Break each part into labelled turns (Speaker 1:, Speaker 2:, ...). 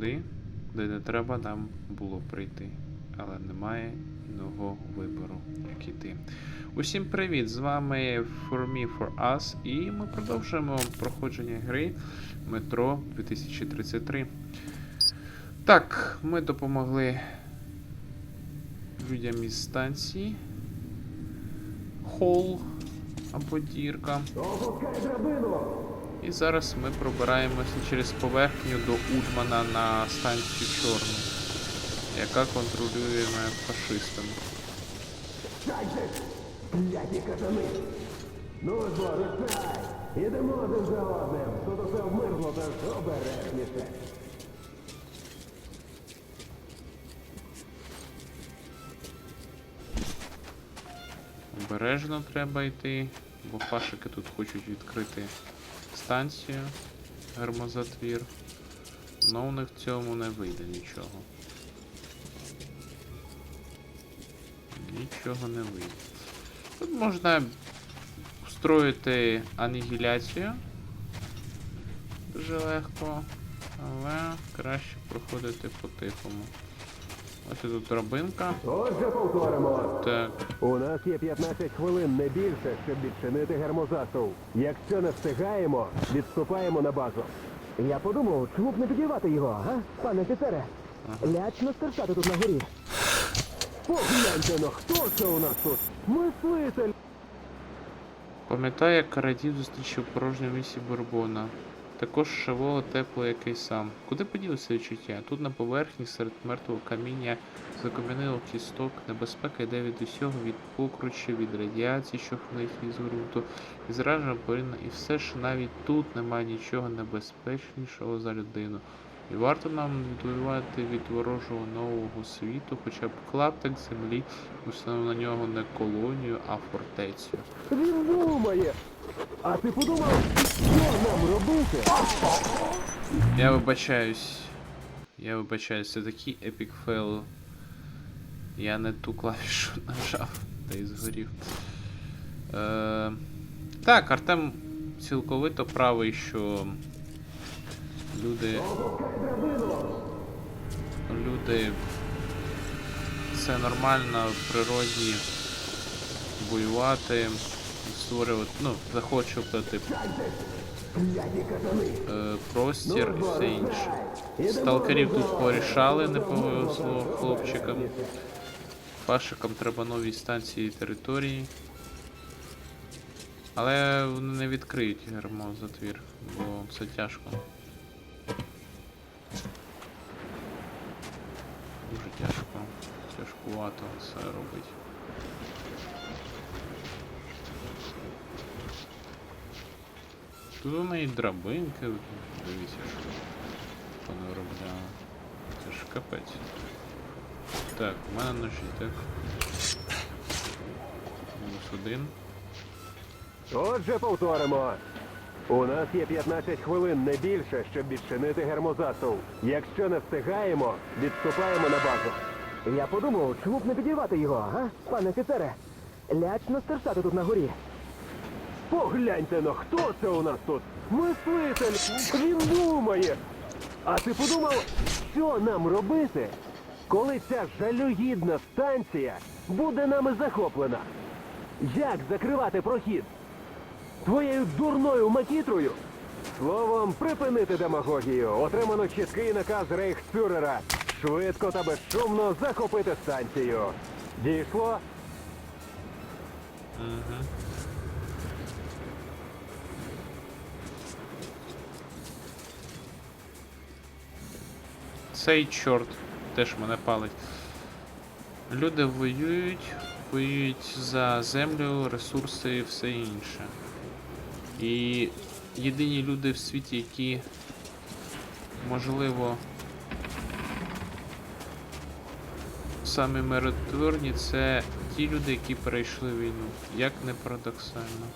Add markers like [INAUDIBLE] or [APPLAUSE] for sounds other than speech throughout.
Speaker 1: туди, де не треба нам було прийти. Але немає іного вибору, як іти. Усім привіт! З вами For Me For Us, і ми продовжуємо проходження гри Метро 2033. Так, ми допомогли людям із станції. Холл або дірка. І зараз ми пробираємося через поверхню до Удмана на станцію Чорну, яка контролюємо фашистами.
Speaker 2: Ну ж! Ідемо один за одним! Тут усе вмерло, тож обережніше!
Speaker 1: Обережно треба йти, бо фашики тут хочуть відкрити станцію, гермозатвір. Но у них в цьому не вийде нічого. Нічого не вийде. Тут можна встроїти анігіляцію. Дуже легко, але краще проходити по-тихому. Ось тут драбинка.
Speaker 2: Отже, повторимо!
Speaker 1: Так,
Speaker 2: У нас є 15 хвилин, не більше, щоб відчинити гермозасув. Якщо не встигаємо, відступаємо на базу.
Speaker 3: Я подумав, чому б не підірвати його, га? Пане офіцере, лячно стерчати тут на горі.
Speaker 2: Погляньте, ну хто це у нас тут? Мислитель!
Speaker 1: Пам'ятаю, як Карадів зустрічав порожню місці Бурбона. Також шаволо тепло, як і сам. Куди поділося відчуття? Тут на поверхні, серед мертвого каміння, закам'янило кісток, небезпека йде від усього, від покручів, від радіації, що флить із ґрунту, і зражена порина, і все ж навіть тут немає нічого небезпечнішого за людину. І варто нам відвоювати від ворожого нового світу, хоча б клаптик землі, установив на нього не колонію, а фортецю.
Speaker 2: Він думає! А ти подумав, робити?
Speaker 1: Я вибачаюсь. Я вибачаюсь, це такий епік фейл. Я не ту клавішу [LAUGHS] нажав, та й згорів. Е, так, Артем цілковито правий, що люди. Люди. Це нормально в природі воювати, створювати, ну, захочувати е, простір і все інше. Сталкерів тут порішали, не повезло хлопчикам. Фашикам треба нові станції і території. Але вони не відкриють гермозатвір, бо це тяжко. Дуже тяжко. Тяжкувато це робить. Тут у неї драбинки, дивіться, що вони робляли. Це ж капець. Так, у мене ножі, так. Мінус один.
Speaker 2: Отже, повторимо. У нас є 15 хвилин, не більше, щоб відчинити гермозасув. Якщо не встигаємо, відступаємо на базу.
Speaker 3: Я подумав, чому б не підірвати його, га? Пане офіцере, лячно стерчати тут на горі.
Speaker 2: Погляньте, ну хто це у нас тут? Мислитель! Він думає! А ти подумав, що нам робити, коли ця жалюгідна станція буде нами захоплена? Як закривати прохід? Твоєю дурною макітрою? Словом, припинити демагогію. Отримано чіткий наказ рейхсфюрера. Швидко та безшумно захопити станцію. Дійшло?
Speaker 1: Угу. Цей чорт теж мене палить. Люди воюють, воюють за землю, ресурси і все інше. І єдині люди в світі, які можливо самі миротворні, це ті люди, які перейшли війну. Як не парадоксально.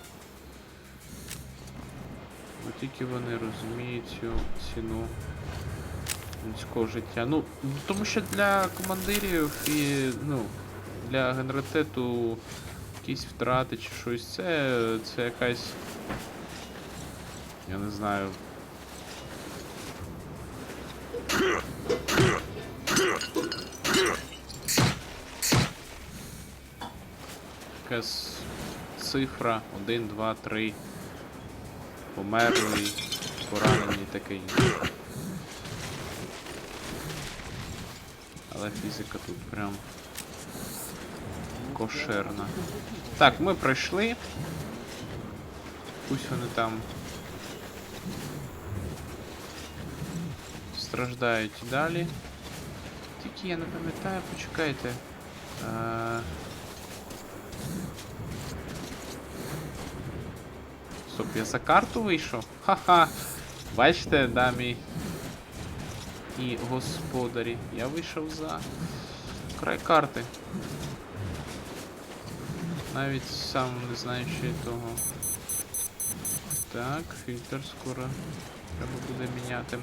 Speaker 1: Бо тільки вони розуміють цю ціну людського життя. Ну, тому що для командирів і ну, для генералітету якісь втрати чи щось, це, це якась. Я не знаю. Якась цифра 1, 2, 3. Померлий, поранений і Але фізика тут прям кошерна. Так, ми пройшли. Пусть вони там страждають і далі. Тільки я не пам'ятаю, почекайте. Е, Стоп, я за карту вийшов? Ха-ха! Бачите, дамі і господарі. Я вийшов за край карти. Навіть сам не знаю, що і того. Так, фільтр скоро треба буде міняти.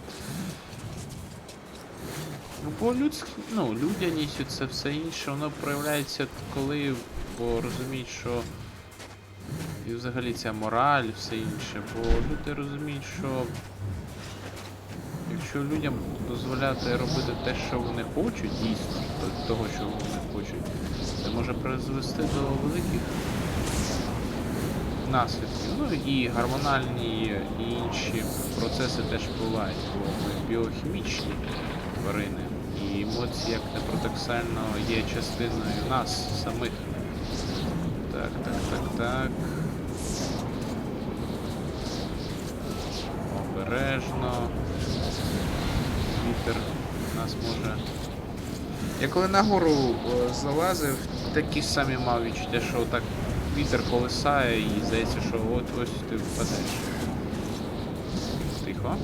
Speaker 1: Ну, бо людськ... ну, людяність, це все інше, воно проявляється коли, бо розуміють, що і взагалі ця мораль, все інше, бо люди розуміють, що якщо людям дозволяти робити те, що вони хочуть, дійсно, того, що вони хочуть, це може призвести до великих наслідків. Ну і гормональні і інші процеси теж впливають, бо ми біохімічні тварини. І емоції, як не парадоксально, є частиною нас самих. Так, так, так, так. Обережно. Нас може. Я коли нагору е, залазив, такі самі мав відчуття, що так вітер колисає і здається, що от ось ти впадеш. Тихо.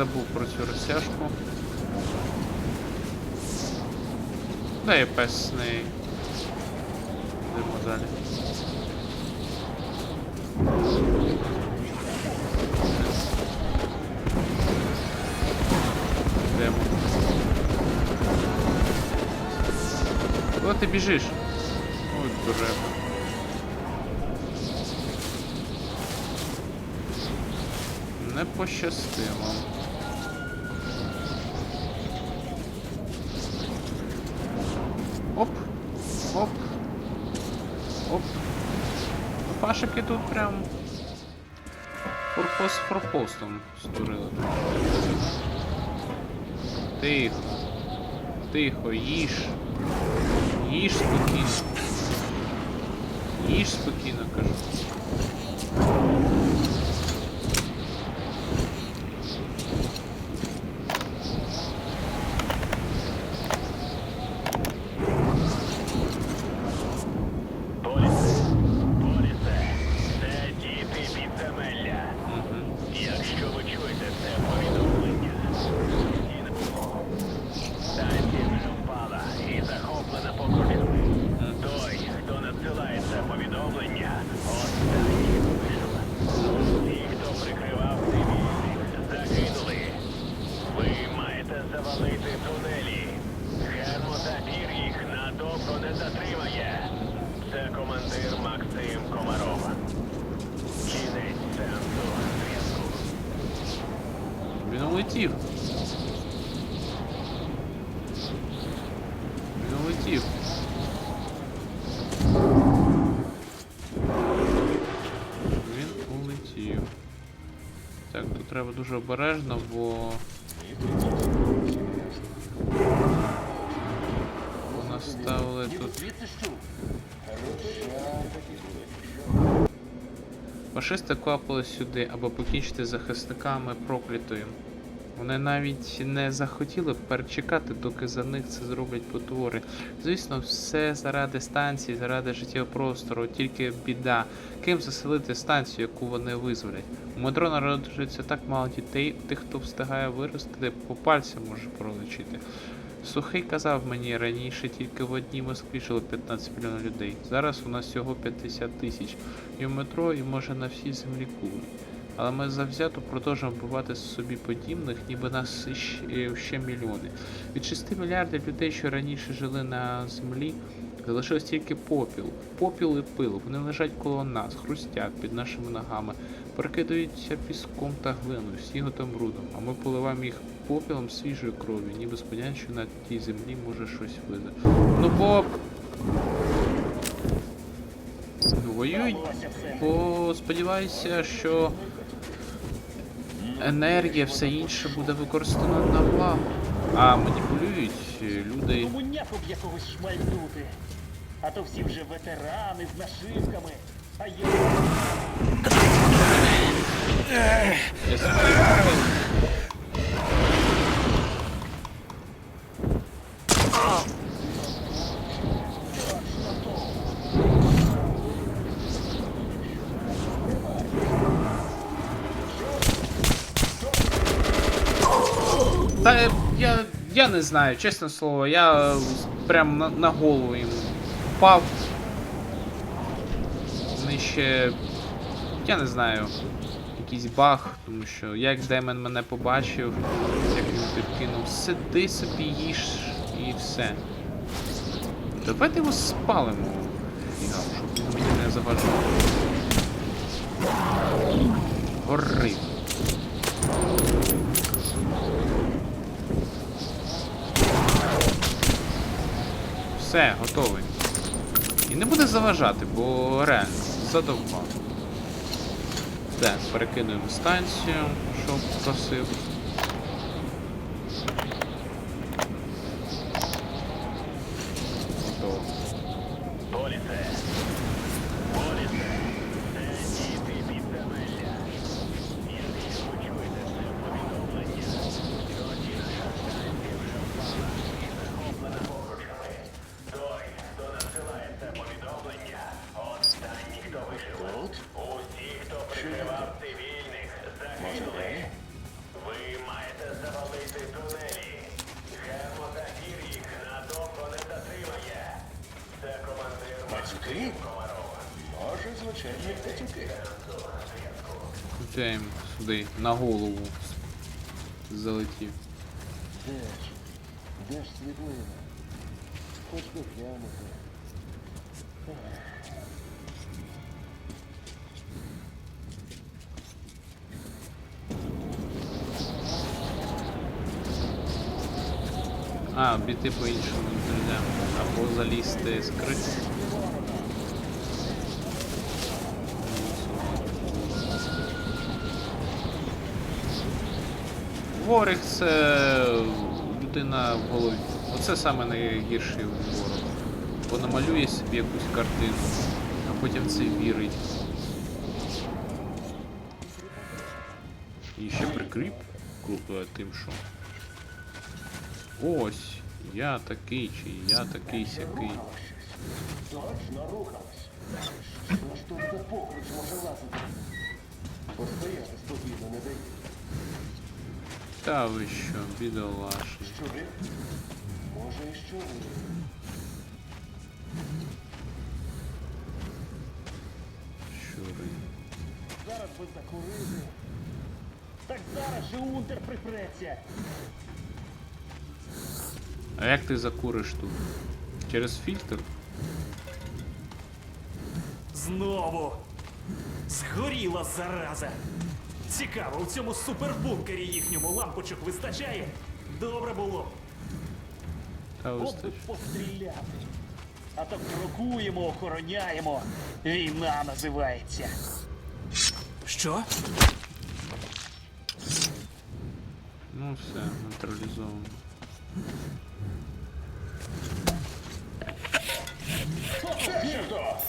Speaker 1: Забув про цю розтяжку. Да і пес не. Йдемо далі. Йдемо. Куди ти біжиш? Ой, дурепа. Не пощастило. Пашики тут прям форпост форпостом створили. Тихо. Тихо, їж. Їж спокійно. Їж спокійно, кажу.
Speaker 4: Полісе, полісе, це діти підземелля.
Speaker 1: Угу.
Speaker 4: Якщо ви чуєте це повідомлення, і не станція вже впала і захоплена покровцями. Той, хто надсилає це повідомлення, останній вижив. Ті, хто прикривав цивільних, загинули. Ви маєте завалити тунелі. Гермотапір їх надовго не затримає. Це командир Максим Комаров. Кінець сеансу зв'язку.
Speaker 1: Він улетів. Він улетів. Він улетів. Так, тут треба дуже обережно, бо. Бо наставили тут. Фашисти квапили сюди, аби покінчити захисниками проклятої. Вони навіть не захотіли перечекати, доки за них це зроблять потвори. Звісно, все заради станції, заради життєвого простору, тільки біда. Ким заселити станцію, яку вони визволять? У метро народжується так мало дітей, тих, хто встигає вирости, по пальцям може пролечити. Сухий казав мені раніше, тільки в одній Москві жило 15 мільйонів людей. Зараз у нас всього 50 тисяч. І в метро, і може на всій землі кули. Але ми завзято продовжуємо вбивати собі подібних, ніби нас ще, ще мільйони. Від 6 мільярдів людей, що раніше жили на землі, залишилось тільки попіл. Попіл і пил. Вони лежать коло нас, хрустять під нашими ногами, перекидаються піском та глиною, снігом та брудом, а ми поливаємо їх попілом свіжої крові, ніби сподіваємося, що на тій землі може щось вийде. Ну бо. Ну, воюють, бо сподіваюся, що енергія, все інше буде використано на благо. А маніпулюють е, люди.
Speaker 5: Тому б якогось шмальнути. А то всі вже ветерани з нашивками. А я
Speaker 1: Та я, я не знаю, чесне слово, я прям на, на голову їм впав. Вони. Я не знаю. Якийсь баг, тому що як Демен мене побачив, як він підкинув, сиди собі їж і все. Давайте його спалимо. Фігав, щоб він мені не заважав. Гори. Все, готовий. І не буде заважати, бо реально задовбав. Так, перекинуємо станцію, що просив. голову. Залетів.
Speaker 6: Де ж? Де ж світлина? Хоч би глянути.
Speaker 1: А, обійти по-іншому не йдемо. Або залізти з криси. Ворог це людина в голові. Оце саме найгірший ворог. Бо намалює собі якусь картину, а потім в це вірить. І ще прикріп крутує тим, що. Ось, я такий чи я такий сякий.
Speaker 6: Точно рухалась. Що ж тут за покруч може лазити? Постояти спокійно не дає.
Speaker 1: Та ви що, бідолашні.
Speaker 6: Щури? Може і щури.
Speaker 1: Щури.
Speaker 5: зараз би закурити. Так зараз же унтер припреться.
Speaker 1: А як ти закуриш тут? Через фільтр?
Speaker 5: Знову. Згоріла зараза. Цікаво, у цьому супербункері їхньому лампочок вистачає? Добре було.
Speaker 1: Та
Speaker 5: От би
Speaker 1: вистачить.
Speaker 5: постріляти. А то крокуємо, охороняємо. Війна називається. Що?
Speaker 1: Ну все, нейтралізовано.
Speaker 6: Вірто!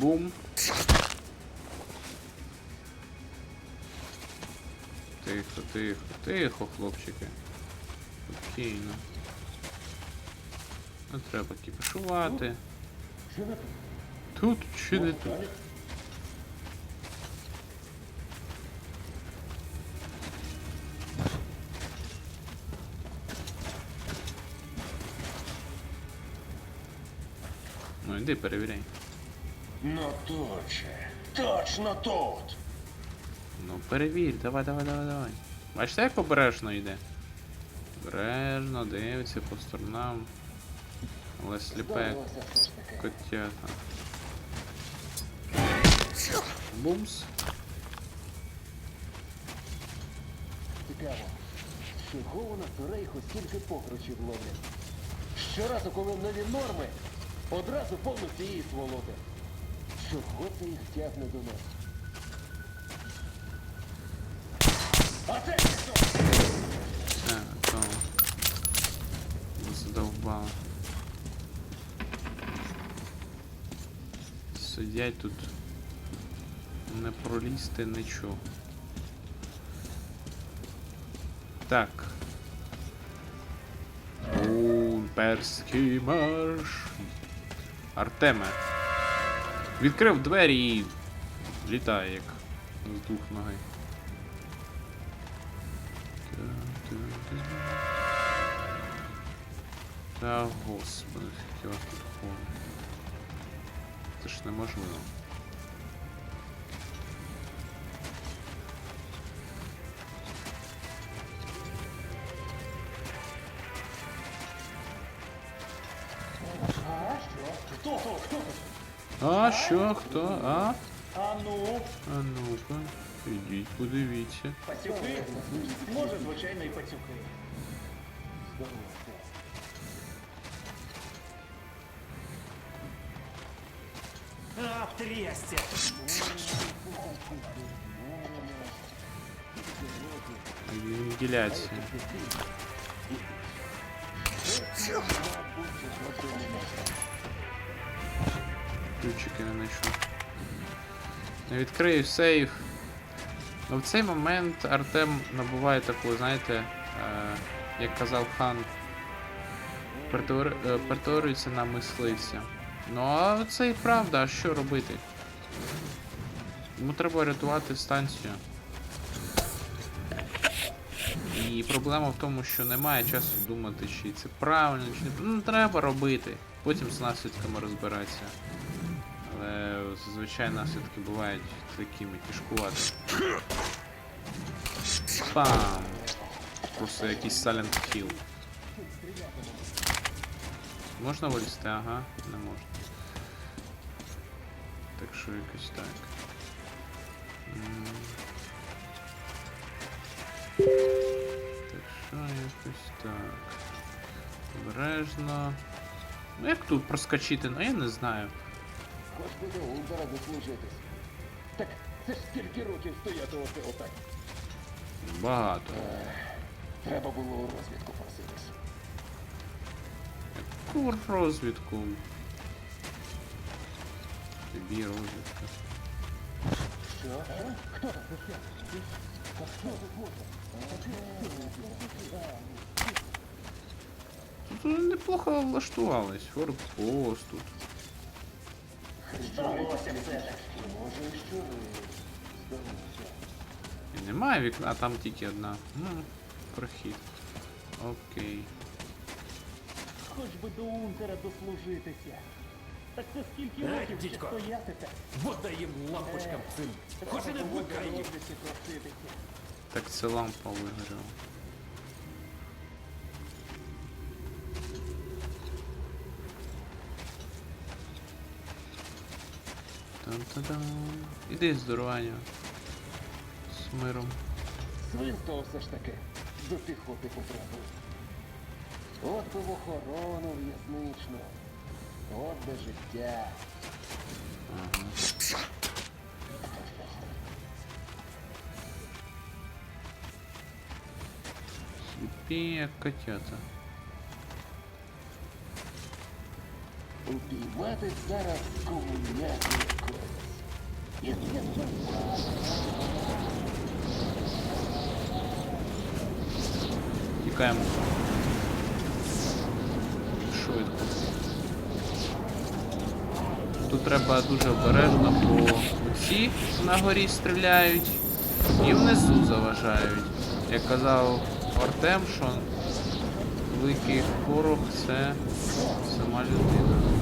Speaker 1: Бум. Тихо, тихо, тихо, хлопчики. Спокійно. Не треба кіпішувати.
Speaker 6: Тут?
Speaker 1: Чи не тут? Ну йди перевіряй.
Speaker 6: Ну точно. Точно тут.
Speaker 1: Ну перевір, давай, давай, давай, давай. Бачите, як обережно йде? Обережно дивиться по сторонам. Але сліпе котята. Бумс.
Speaker 6: Цікаво. Чого у нас рейху стільки покручів ловлять? Щоразу, коли нові норми, одразу повно цієї сволоти. Чого це їх тягне до нас? А це що?
Speaker 1: Все, то. Задовбало. Сидять тут. Не пролізти нічого. Так. Імперський марш. Артеме. Відкрив двері і літає як з двох ноги. Та господи, ходить. Це ж неможливо.
Speaker 5: що, хто?
Speaker 1: А? А
Speaker 5: ну,
Speaker 1: А ну-ка, ідіть, подивіться.
Speaker 5: пацюки? Може, звичайно, і пацюки. А, трясся!
Speaker 1: Вентиляція. Не знайшов. Відкрию сейф. Ну в цей момент Артем набуває таку, знаєте, е, як казав хан, е, перетворюється на мисливця. Ну а це і правда, а що робити? Йому треба рятувати станцію. І проблема в тому, що немає часу думати, чи це правильно, чи не ну, треба робити. Потім з наслідками розбиратися. Але зазвичай наслідки бувають такими тяжкуватими. Пам! Просто якийсь Silent Hill. Можна вилізти? Ага, не можна. Так що якось так. Так що якось так. Обережно. Ну як тут проскочити? Ну я не знаю.
Speaker 6: До Ундера дослужитись. Так це ж скільки років стояти оце отак.
Speaker 1: Багато.
Speaker 6: Треба було у розвідку проситись.
Speaker 1: Кур розвідку. Тобі розвідка.
Speaker 6: Що? Хто там? Тут?
Speaker 1: Тут вони неплохо влаштувались. Форпост тут.
Speaker 5: Здалося все ж.
Speaker 6: Може, і що здалося.
Speaker 1: І немає вікна, а там тільки одна. Ну, прохід. Окей.
Speaker 5: Хоч би до унтера дослужитися. Так це скільки
Speaker 7: Е,
Speaker 5: років ще
Speaker 7: дідько.
Speaker 5: стояти так?
Speaker 7: Вода їм лампочкам цим. Хоч і не вмикай їх.
Speaker 5: проситися.
Speaker 1: Так це лампа вигоріла. Там-та-дам. Іди здорування. З миром.
Speaker 6: Ну Свинто все ж таки. До піхоти потребує. От би в охорону в'язничну. От би життя.
Speaker 1: Ага. Сліпі, як котята.
Speaker 6: Упіймати зараз комуняки.
Speaker 1: Тікаємо. Швидко. Тут треба дуже обережно, бо ці на горі стріляють і внизу заважають. Як казав Артем, що великий ворог це сама людина.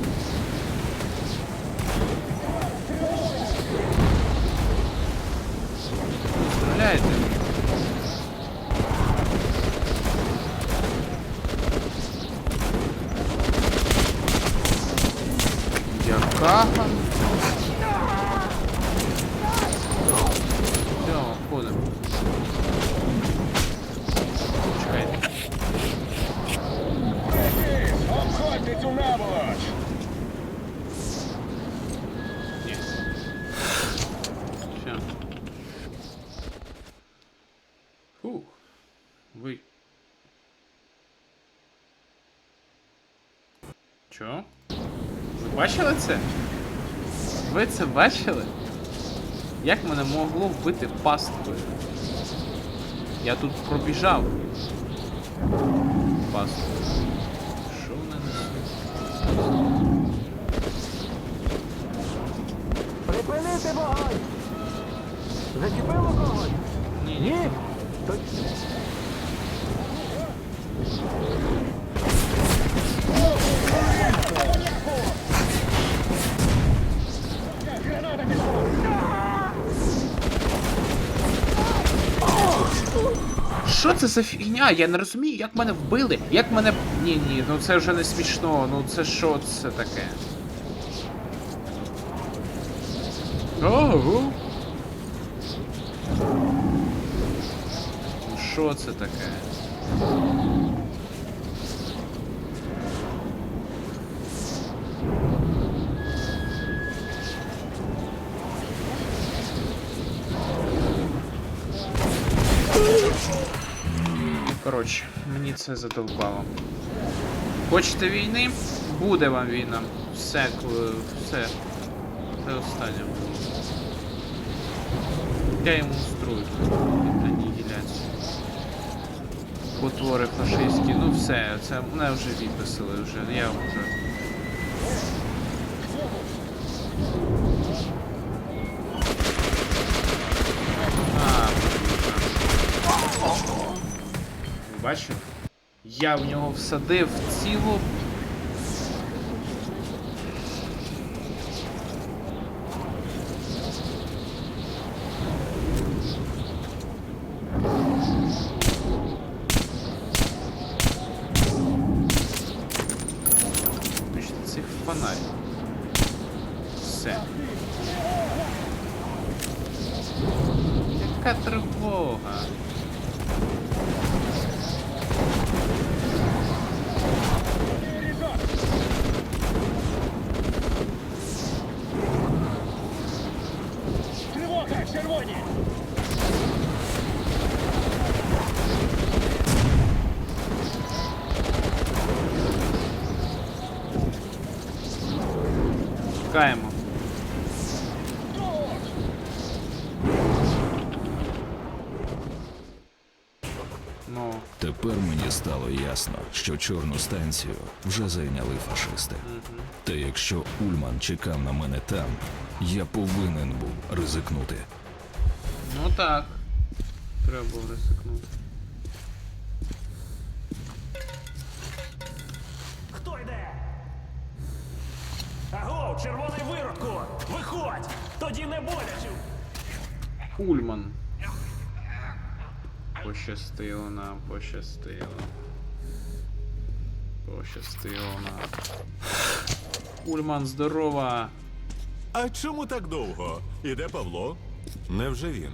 Speaker 1: Стріляйте. Яка? Все, входимо. Чекайте.
Speaker 4: Обходьте цю наволоч!
Speaker 1: Ні. Все. Фух. Ви. Чо? Ви бачили це? Ви це бачили? Як мене могло вбити пасткою? Я тут пробіжав. Пасткою. Що вони несуть?
Speaker 3: Припинити вогонь! Зачепило когось?
Speaker 1: Ні, ні.
Speaker 3: Ні?
Speaker 1: Це за фігня? Я не розумію, як мене вбили. Як мене. Ні, ні, ну це вже не смішно. Ну це що це таке? Ого. Ну що це таке? Коротше, мені це задовбало. Хочете війни? Буде вам війна. Все, все. Це останнє. Я йому устрою. Потвори фашистські, ну все, це мене вже відписали вже, я вже. Я в нього всадив цілу.
Speaker 8: Ясно, що чорну станцію вже зайняли фашисти. Та якщо Ульман чекав на мене там, я повинен був ризикнути.
Speaker 1: ну так. Треба було ризикнути.
Speaker 5: Хто йде? Аго, червоний виродку! Виходь! Тоді не боляче!
Speaker 1: Ульман. Пощастило нам, пощастило. Пощастило нам. Ульман, здорова!
Speaker 9: А чому так довго? Іде Павло? Невже він?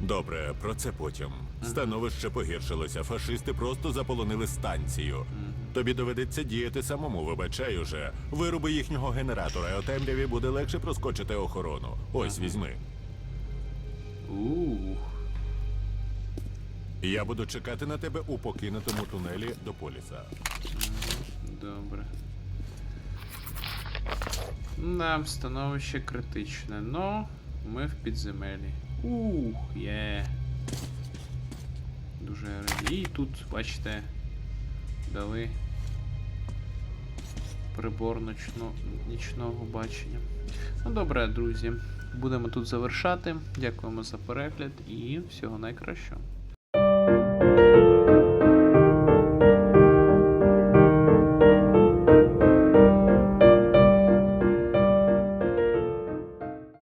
Speaker 9: Добре, про це потім. Становище погіршилося. Фашисти просто заполонили станцію. Тобі доведеться діяти самому, вибачай уже. Вируби їхнього генератора, а у темряві буде легше проскочити охорону. Ось візьми.
Speaker 1: Ух.
Speaker 9: Я буду чекати на тебе у покинутому тунелі до поліса.
Speaker 1: Добре. Нам становище критичне, но ми в підземелі. Ух, є. Дуже раді. І тут, бачите, дали прибор ночно, нічного бачення. Ну добре, друзі. Будемо тут завершати. Дякуємо за перегляд і всього найкращого.